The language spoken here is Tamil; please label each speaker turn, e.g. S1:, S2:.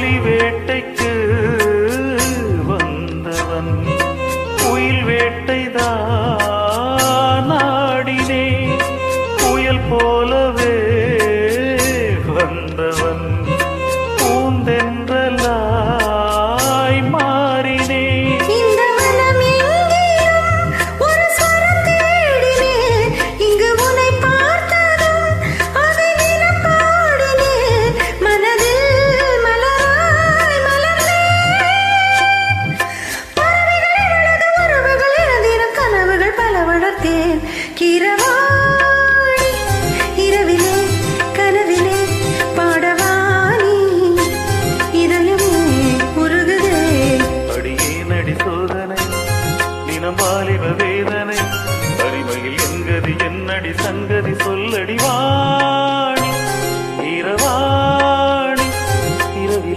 S1: புலி வேட்டைக்கு வந்தவன். புயல் வேட்டைதான் நாடினே புயல் போலவே வந்தவன். பூந்தென்றல்
S2: பார்த்தேன் கிரவா இரவிலே கனவிலே பாடவானி இதயமே உருகுதே.
S1: அடியே நடி சோதனை தினம்பாலிவ வேதனை வரிமையில் எங்கதி என்னடி சங்கதி சொல்லடிவாள்